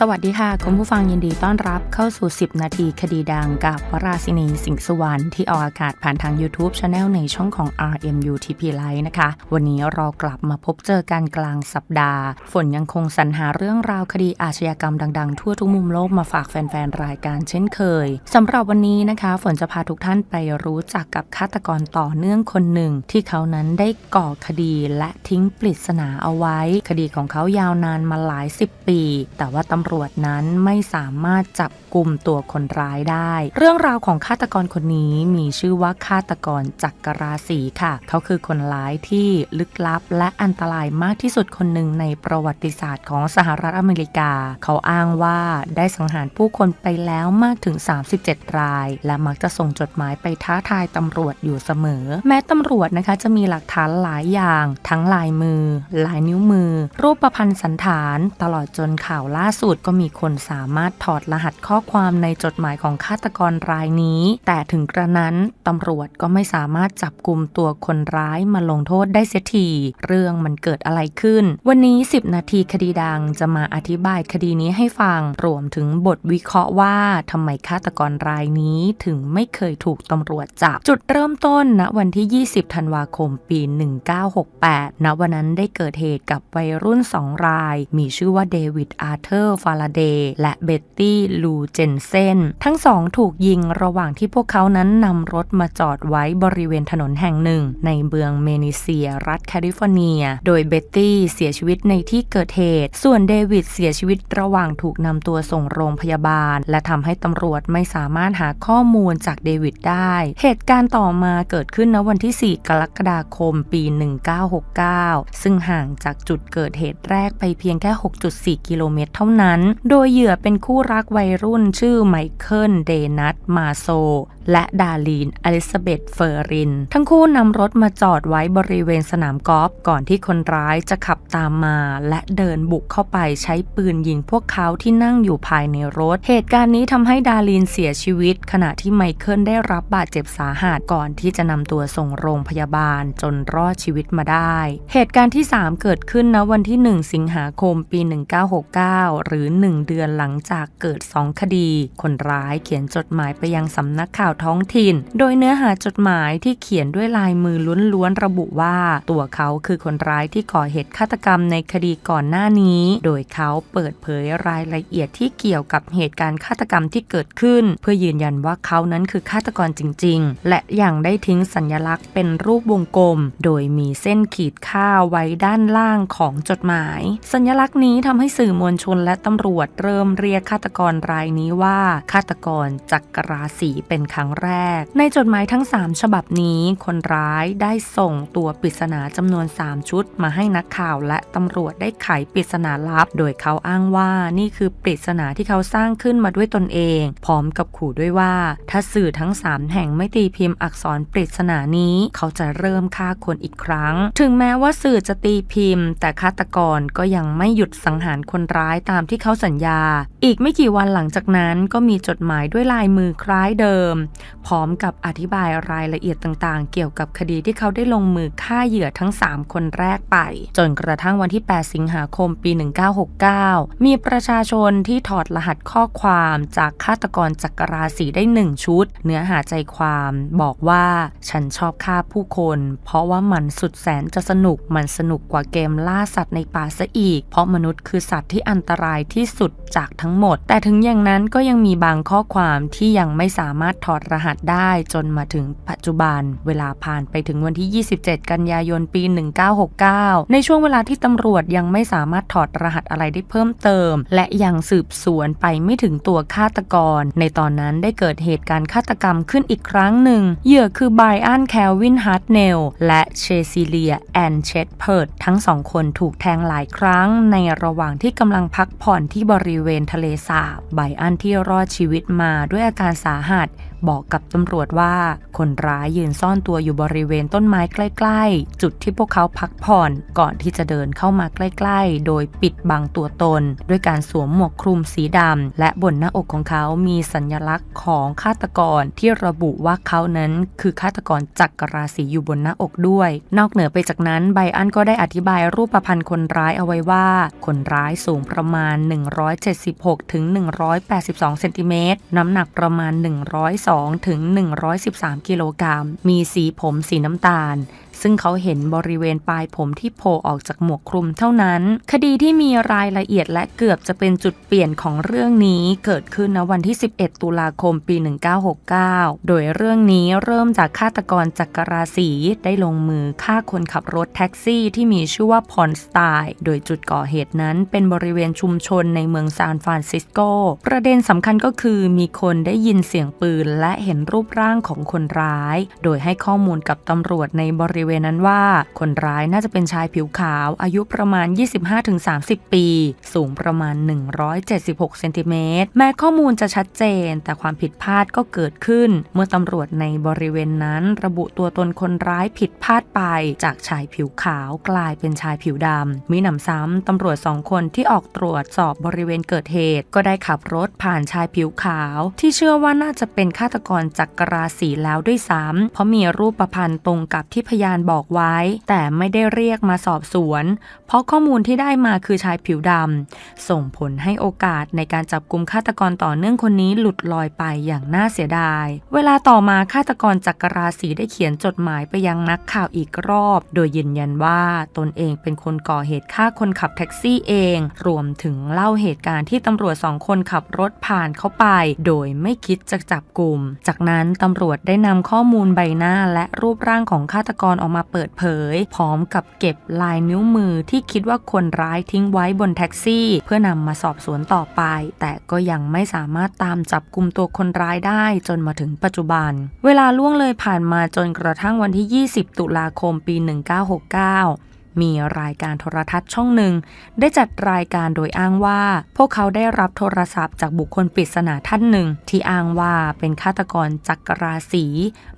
สวัสดีค่ะ คุณผู้ฟังยินดีต้อนรับเข้าสู่ 10 นาทีคดีดังกับวราศินีสิงห์สวรรค์ที่ออกอากาศผ่านทาง YouTube Channel ในช่องของ RMU TP Live นะคะ วันนี้เรากลับมาพบเจอกันกลางสัปดาห์ ฝนยังคงสรรหาเรื่องราวคดีอาชญากรรมดังๆ ทั่วทุกมุมโลกมาฝากแฟนๆ รายการเช่นเคยสำหรับวันนี้นะคะ ฝนจะพาทุกท่านไปรู้จักกับฆาตกรต่อเนื่องคนหนึ่ง ที่เขานั้นได้ก่อคดีและทิ้งปริศนาเอาไว้ คดีของเขายาวนานมาหลายสิบปี แต่ว่าตำรวจนั้นไม่สามารถจับกลุ่มตัวคนร้ายได้ เรื่องราวของฆาตกรคนนี้มีชื่อว่าฆาตกรจักรราศีค่ะ เขาคือคนร้ายที่ลึกลับและอันตรายมากที่สุดคนหนึ่งในประวัติศาสตร์ของสหรัฐอเมริกา เขาอ้างว่าได้สังหารผู้คนไปแล้วมากถึง 37 ราย และมักจะส่งจดหมายไปท้าทายตำรวจอยู่เสมอ แม้ตำรวจนะคะจะมีหลักฐานหลายอย่าง ทั้งลายมือ ลายนิ้วมือ รูปประพันธ์สันฐาน ตลอดจนข่าวล่าสุดก็มีคนสามารถถอดรหัสข้อความในจดหมายของฆาตกรรายนี้ แต่ถึงกระนั้นตำรวจก็ไม่สามารถจับกลุ่มตัวคนร้ายมาลงโทษได้เสียที เรื่องมันเกิดอะไรขึ้น วันนี้ 10 นาทีคดีดังจะมาอธิบายคดีนี้ให้ฟัง รวมถึงบทวิเคราะห์ว่าทำไมฆาตกรรายนี้ถึงไม่เคยถูกตำรวจจับ จุดเริ่มต้นณวันที่ 20 ธันวาคม ปี 1968ณวันนั้นได้เกิดเหตุกับวัยรุ่น 2 ราย มีชื่อว่าเดวิดอาร์เธอร์ฟาราเดย์และเบตตี้ลูเจนเซนทั้งสองถูกยิงระหว่างที่พวกเขานั้นนำรถมาจอดไว้บริเวณถนนแห่งหนึ่ง ในเมืองเมนิเซีย รัฐแคลิฟอร์เนีย โดยเบตตี้เสียชีวิตในที่เกิดเหตุ ส่วนเดวิดเสียชีวิตระหว่างถูกนำตัวส่งโรงพยาบาล และทำให้ตำรวจไม่สามารถหาข้อมูลจากเดวิดได้ เหตุการณ์ต่อมาเกิดขึ้นณวันที่ 4 กรกฎาคมปี 1969 ซึ่งห่างจากจุดเกิดเหตุแรกไปเพียงแค่ 6.4 กิโลเมตรเท่านั้นโดยเหยื่อเป็นคู่รักวัยรุ่นชื่อไมเคิลเดนัทมาโซ และดาลีนอลิซาเบธเฟอร์ริน ทั้งคู่นำรถมาจอดไว้บริเวณสนามกอล์ฟก่อนที่คนร้ายจะขับตามมา และเดินบุกเข้าไปใช้ปืนยิงพวกเขาที่นั่งอยู่ภายในรถ เหตุการณ์นี้ทำให้ดาลีนเสียชีวิต ขณะที่ไมเคิลได้รับบาดเจ็บสาหัสก่อนที่จะนำตัวส่งโรงพยาบาลจนรอดชีวิตมาได้ เหตุการณ์ที่ 3 เกิดขึ้นณวันที่ 1 สิงหาคมปี 1969 หรือ 1 เดือนหลังจากเกิด 2 คดี คนร้ายเขียนจดหมายไปยังสำนักข่าวท้องถิ่น โดยเนื้อหาจดหมายที่เขียนด้วยลายมือล้วนๆระบุว่า ตัวเขาคือคนร้ายที่ก่อเหตุฆาตกรรมในคดีก่อนหน้านี้ โดยเขาเปิดเผยรายละเอียดที่เกี่ยวกับเหตุการณ์ฆาตกรรมที่เกิดขึ้น เพื่อยืนยันว่าเขานั้นคือฆาตกรจริง ๆ และยังได้ทิ้งสัญลักษณ์เป็นรูปวงกลม โดยมีเส้นขีดค่าไว้ด้านล่างของจดหมาย สัญลักษณ์นี้ทำให้สื่อมวลชนและตำรวจเริ่มเรียกฆาตกรรายนี้ว่าฆาตกรจักรราศีเป็นครั้งแรก ในจดหมายทั้ง 3 ฉบับนี้ คนร้ายได้ส่งตัวปริศนาจำนวน 3 ชุด มาให้นักข่าวและตำรวจได้ไขปริศนาลับ โดยเขาอ้างว่านี่คือปริศนาที่เขาสร้างขึ้นมาด้วยตนเอง พร้อมกับขู่ด้วยว่า ถ้าสื่อทั้ง 3 แห่งไม่ตีพิมพ์อักษรปริศนานี้ เขาจะเริ่มฆ่าคนอีกครั้ง ถึงแม้ว่าสื่อจะตีพิมพ์ แต่ฆาตกรก็ยังไม่หยุดสังหารคนร้ายตามที่เขาสัญญา อีกไม่กี่วันหลังจากนั้นก็มีจดหมายด้วยลายมือคล้ายเดิมพร้อมกับอธิบายรายละเอียดต่างๆ เกี่ยวกับคดีที่เขาได้ลงมือฆ่าเหยื่อทั้ง 3 คนแรกไป จนกระทั่งวันที่ 8 สิงหาคมปี 1969 มีประชาชนที่ถอดรหัสข้อความจากฆาตกรจักรราศีได้ 1 ชุด เนื้อหาใจความบอกว่าฉันชอบฆ่าผู้คน เพราะว่ามันสุดแสนจะสนุกมันสนุกกว่าเกมล่าสัตว์ในป่าซะอีก เพราะมนุษย์คือสัตว์ที่อันตรายที่สุดจากทั้งหมด แต่ถึงอย่างนั้นก็ยังมีบางข้อความที่ยังไม่สามารถถอดรหัสได้จนมาถึงปัจจุบัน เวลาผ่านไปถึงวันที่ 27 กันยายนปี 1969 ในช่วงเวลาที่ตำรวจยังไม่สามารถถอดรหัสอะไรได้เพิ่มเติม และยังสืบสวนไปไม่ถึงตัวฆาตกร ในตอนนั้นได้เกิดเหตุการณ์ฆาตกรรมขึ้นอีกครั้งหนึ่ง เหยื่อคือไบรอันแคลวินฮาร์ตเนลและเชซิเลียแอนเชตเพิร์ดทั้งสองคนถูกแทงหลายครั้ง ในระหว่างที่กำลังพักผ่อนที่บริเวณทะเลสาบไบอันที่รอดชีวิตมาด้วยอาการสาหัสบอกกับตำรวจว่าคนร้ายยืนซ่อนตัวอยู่บริเวณต้นไม้ใกล้ๆ จุดที่พวกเขาพักผ่อนก่อนที่จะเดินเข้ามาใกล้ๆ โดยปิดบังตัวตน ด้วยการสวมหมวกคลุมสีดำและบนหน้าอกของเขามีสัญลักษณ์ของฆาตกรที่ระบุว่าเขานั้นคือฆาตกรจักรราศีอยู่บนหน้าอกด้วย นอกเหนือไปจากนั้นไบอันก็ได้อธิบายรูปพรรณคนร้ายเอาไว้ว่า คนร้ายสูงประมาณ 176ถึง182เซนติเมตรน้ำหนักประมาณ 102ถึง113กิโลกรัม มีสีผมสีน้ำตาล ซึ่งเขาเห็นบริเวณปลายผมที่โผล่ออกจากหมวกคลุมเท่านั้น คดีที่มีรายละเอียดและเกือบจะเป็นจุดเปลี่ยนของเรื่องนี้เกิดขึ้นณวันที่ 11 ตุลาคมปี 1969 โดยเรื่องนี้เริ่มจากฆาตกรจักรราศีได้ลงมือฆ่าคนขับรถแท็กซี่ที่มีชื่อว่าพอนสไตล์ โดยจุดก่อเหตุนั้นเป็นบริเวณชุมชนในเมืองซานฟรานซิสโก ประเด็นสำคัญก็คือมีคนได้ยินเสียงปืนและเห็นรูปร่างของคนร้าย โดยให้ข้อมูลกับตำรวจในบริเวณนั้นว่า คนร้ายน่าจะเป็นชายผิวขาวอายุประมาณ 25-30 ปี สูงประมาณ 176 เซนติเมตร แม้ข้อมูลจะชัดเจน แต่ความผิดพลาดก็เกิดขึ้น เมื่อตำรวจในบริเวณนั้น ระบุตัวตนคนร้ายผิดพลาดไป จากชายผิวขาวกลายเป็นชายผิวดำมีหนำซ้ำตำรวจสองคนที่ออกตรวจสอบบริเวณเกิดเหตุ ก็ได้ขับรถผ่านชายผิวขาว ที่เชื่อว่าน่าจะเป็นฆาตกรจักรราศีแล้วด้วยซ้ำเพราะมีรูปประพันธ์ตรงกับที่พยานบอกไว้ แต่ไม่ได้เรียกมาสอบสวน เพราะข้อมูลที่ได้มาคือชายผิวดำส่งผลให้โอกาสในการจับกลุ่มฆาตกรต่อเนื่องคนนี้หลุดลอยไปอย่างน่าเสียดาย เวลาต่อมาฆาตกรจักรราศีได้เขียนจดหมายไปยังนักข่าวอีกรอบ โดยยืนยันว่าตนเองเป็นคนก่อเหตุฆ่าคนขับแท็กซี่เอง รวมถึงเล่าเหตุการณ์ที่ตำรวจสองคนขับรถผ่านเข้าไป โดยไม่คิดจะจับกลุ่ม จากนั้นตำรวจได้นำข้อมูลใบหน้าและรูปร่างของฆาตกรออกมาเปิดเผย พร้อมกับเก็บลายนิ้วมือที่คิดว่าคนร้ายทิ้งไว้บนแท็กซี่ เพื่อนำมาสอบสวนต่อไป แต่ก็ยังไม่สามารถตามจับกลุ่มตัวคนร้ายได้จนมาถึงปัจจุบัน เวลาล่วงเลยผ่านมาจนกระทั่งวันที่ 20 ตุลาคมปี 1969 มีรายการโทรทัศน์ช่องหนึ่ง ได้จัดรายการโดยอ้างว่า พวกเขาได้รับโทรศัพท์จากบุคคลปริศนาท่านหนึ่ง ที่อ้างว่าเป็นฆาตกรจักรราศี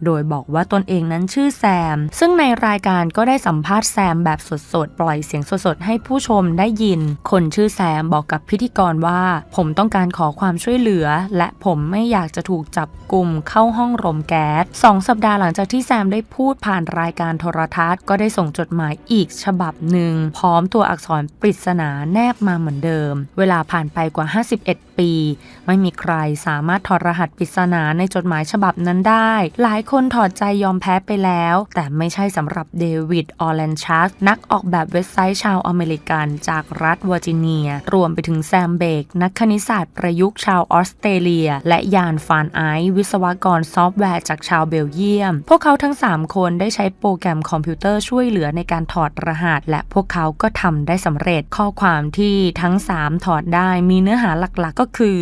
โดยบอกว่าตนเองนั้นชื่อแซม ซึ่งในรายการก็ได้สัมภาษณ์แซมแบบสดๆ ปล่อยเสียงสดๆ ให้ผู้ชมได้ยิน คนชื่อแซมบอกกับพิธีกรว่า ผมต้องการขอความช่วยเหลือ และผมไม่อยากจะถูกจับกลุ่มเข้าห้องรมแก๊สสองสัปดาห์หลังจากที่แซมได้พูดผ่านรายการโทรทัศน์ ก็ได้ส่งจดหมายอีกฉฉบับหนึ่งพร้อมตัวอักษรปริศนาแนบมาเหมือนเดิม เวลาผ่านไปกว่า 51 ปี ไม่มีใครสามารถถอดรหัสปริศนาในจดหมายฉบับนั้นได้ หลายคนถอดใจยอมแพ้ไปแล้ว แต่ไม่ใช่สำหรับเดวิด ออแลนชักนักออกแบบเว็บไซต์ชาวอเมริกันจากรัฐเวอร์จิเนีย รวมไปถึงแซมเบก นักคณิตศาสตร์ประยุกต์ชาวออสเตรเลีย และยานฟานไอซ์วิศวกรซอฟต์แวร์จากชาวเบลเยียม พวกเขาทั้ง 3 คนได้ใช้โปรแกรมคอมพิวเตอร์ช่วยเหลือในการถอดรหัส และพวกเขาก็ทำได้สำเร็จข้อความที่ทั้ง 3 ถอดได้มีเนื้อหาหลักๆ ก็คือ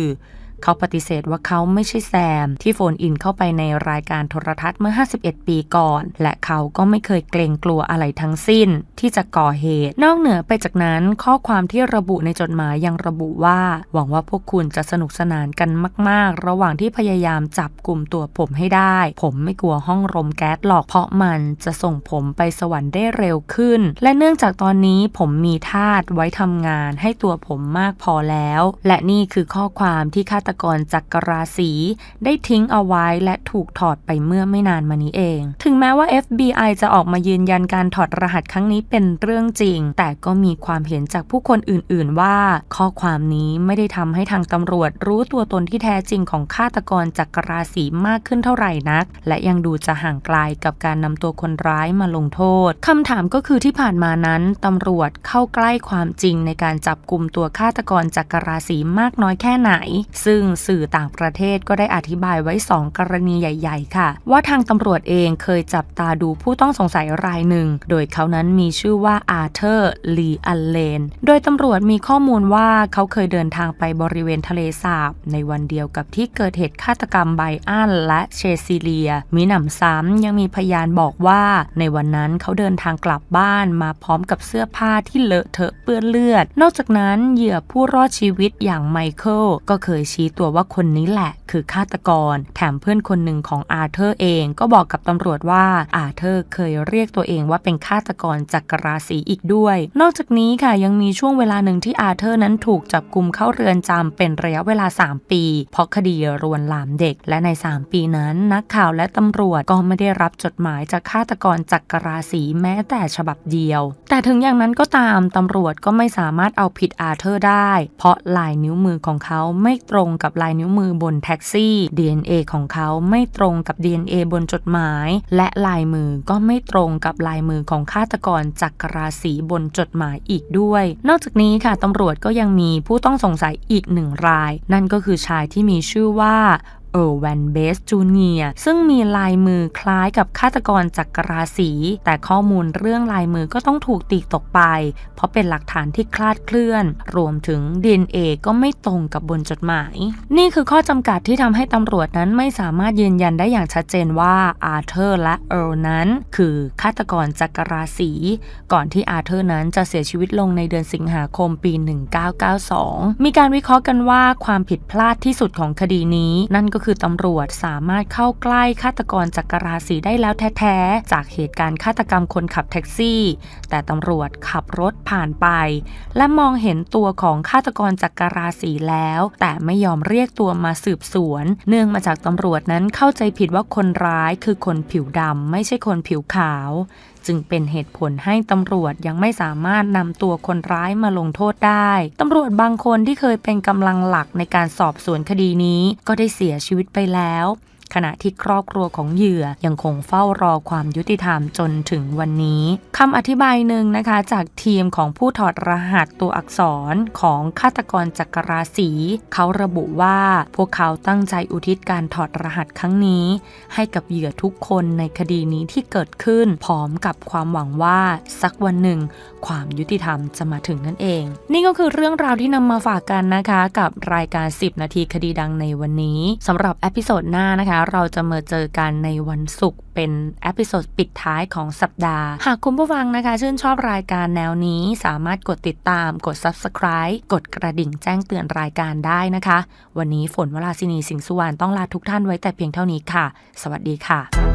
เขาปฏิเสธว่าเขาไม่ใช่แซม ที่โฟนอินเข้าไปในรายการโทรทัศน์เมื่อ 51 ปีก่อน และเขาก็ไม่เคยเกรงกลัวอะไรทั้งสิ้น ที่จะก่อเหตุ นอกเหนือไปจากนั้น ข้อความที่ระบุในจดหมายยังระบุว่า หวังว่าพวกคุณจะสนุกสนานกันมาก ๆ ระหว่างที่พยายามจับกลุ่มตัวผมให้ได้ ผมไม่กลัวห้องรมแก๊สหรอกเพราะมันจะส่งผมไปสวรรค์ได้เร็วขึ้น และเนื่องจากตอนนี้ผมมีทาสไว้ทำงานให้ตัวผมมากพอแล้ว และนี่คือข้อความที่ฆาตกรจักรราศีได้ทิ้งเอาไว้และถูกถอดไปเมื่อไม่นานมานี้เอง ถึงแม้ว่า FBI จะออกมายืนยันการถอดรหัสครั้งนี้เป็นเรื่องจริง แต่ก็มีความเห็นจากผู้คนอื่น ๆ ว่า ข้อความนี้ไม่ได้ทำให้ทางตำรวจรู้ตัวตนที่แท้จริงของฆาตกรจักรราศีมากขึ้นเท่าไหร่นัก และยังดูจะห่างไกลกับการนำตัวคนร้ายมาลงโทษคำถามก็คือที่ผ่านมานั้นตำรวจเข้าใกล้ความจริงในการจับกลุ่มตัวฆาตกรจักรราศีมากน้อยแค่ไหน ซึ่งสื่อต่างประเทศก็ได้อธิบายไว้ 2 กรณีใหญ่ ๆ ค่ะ ว่าทางตำรวจเองเคยจับตาดูผู้ต้องสงสัยรายหนึ่ง โดยเขานั้นมีชื่อว่าอาเธอร์ ลีอัลเลน โดยตำรวจมีข้อมูลว่าเขาเคยเดินทางไปบริเวณทะเลสาบ ในวันเดียวกับที่เกิดเหตุฆาตกรรมไบอันและเชซิเลีย มีหนำซ้ำยังมีพยานบอกว่า ในวันนั้นเขาเดินทางกลับบ้านมาพร้อมกับเสื้อผ้าที่เลอะเทอะเปื้อนเลือด นอกจากนั้นเหยื่อผู้รอดชีวิตอย่างไมเคิลก็เคยชี้ชี้ตัวว่าคนนี้แหละคือฆาตกร แถมเพื่อนคนหนึ่งของอาร์เธอร์เองก็บอกกับตำรวจว่าอาร์เธอร์เคยเรียกตัวเองว่าเป็นฆาตกรจักรราศีอีกด้วย นอกจากนี้ค่ะยังมีช่วงเวลาหนึ่งที่อาร์เธอร์นั้นถูกจับกุมเข้าเรือนจำเป็นระยะเวลา 3 ปี เพราะคดีรวนลามเด็ก และใน 3 ปีนั้นนักข่าวและตำรวจก็ไม่ได้รับจดหมายจากฆาตกรจักรราศีแม้แต่ฉบับเดียว แต่ถึงอย่างนั้นก็ตามตำรวจก็ไม่สามารถเอาผิดอาร์เธอร์ได้ เพราะลายนิ้วมือของเขาไม่ตรงกับลายนิ้วมือบนแท็กซี่ DNA ของเขาไม่ตรงกับ DNA บนจดหมาย และลายมือก็ไม่ตรงกับลายมือของฆาตกรจักรราศีบนจดหมายอีกด้วย นอกจากนี้ค่ะตำรวจก็ยังมีผู้ต้องสงสัยอีกหนึ่งราย นั่นก็คือชายที่มีชื่อว่า เออร์แวนเบสจูเนียซึ่งมีลายมือคล้ายกับฆาตกรจักรราศี แต่ข้อมูลเรื่องลายมือก็ต้องถูกตีตกไป เพราะเป็นหลักฐานที่คลาดเคลื่อน รวมถึง DNA ก็ไม่ตรงกับบนจดหมาย นี่คือข้อจำกัดที่ทำให้ตำรวจนั้นไม่สามารถยืนยันได้อย่างชัดเจนว่าอาร์เธอร์และเอิร์นั้น คือฆาตกรจักรราศีก่อนที่อาร์เธอร์นั้นจะเสียชีวิตลงในเดือนสิงหาคมปี 1992 มีการวิเคราะห์กันว่าความผิดพลาดที่สุดของคดีนี้ นั่นก็คือตำรวจสามารถเข้าใกล้ฆาตกรจักรราศีได้แล้วแท้ๆ จากเหตุการณ์ฆาตกรรมคนขับแท็กซี่ แต่ตำรวจขับรถผ่านไป และมองเห็นตัวของฆาตกรจักรราศีแล้ว แต่ไม่ยอมเรียกตัวมาสืบสวน เนื่องมาจากตำรวจนั้นเข้าใจผิดว่าคนร้ายคือคนผิวดำไม่ใช่คนผิวขาว จึงเป็นเหตุผลให้ตำรวจยังไม่สามารถนำตัวคนร้ายมาลงโทษได้ตำรวจบางคนที่เคยเป็นกำลังหลักในการสอบสวนคดีนี้ก็ได้เสียชีวิตไปแล้ว ขณะที่ครอบครัวของเหยื่อยังคงเฝ้ารอความยุติธรรมจนถึงวันนี้คำอธิบายหนึ่งนะคะ จากทีมของผู้ถอดรหัสตัวอักษรของฆาตกรจักรราศีเขาระบุว่าพวกเขาตั้งใจอุทิศการถอดรหัสครั้งนี้ ให้กับเหยื่อทุกคนในคดีนี้ที่เกิดขึ้นพร้อมกับความหวังว่าสักวันหนึ่ง ความยุติธรรมจะมาถึงนั่นเอง นี่ก็คือเรื่องราวที่นำมาฝากกันนะคะ กับรายการ 10 นาทีคดีดังในวันนี้สำหรับเอพิโซดหน้านะคะเราจะมาเจอกันในวันศุกร์เป็นเอพิโซดปิดท้ายของสัปดาห์ หากคุณผู้ฟังนะคะ ชื่นชอบรายการแนวนี้สามารถกดติดตาม กด subscribe กดกระดิ่งแจ้งเตือนรายการได้นะคะ วันนี้ฝนวราศินีสิงห์สุวรรณต้องลาทุกท่านไว้แต่เพียงเท่านี้ค่ะ สวัสดีค่ะ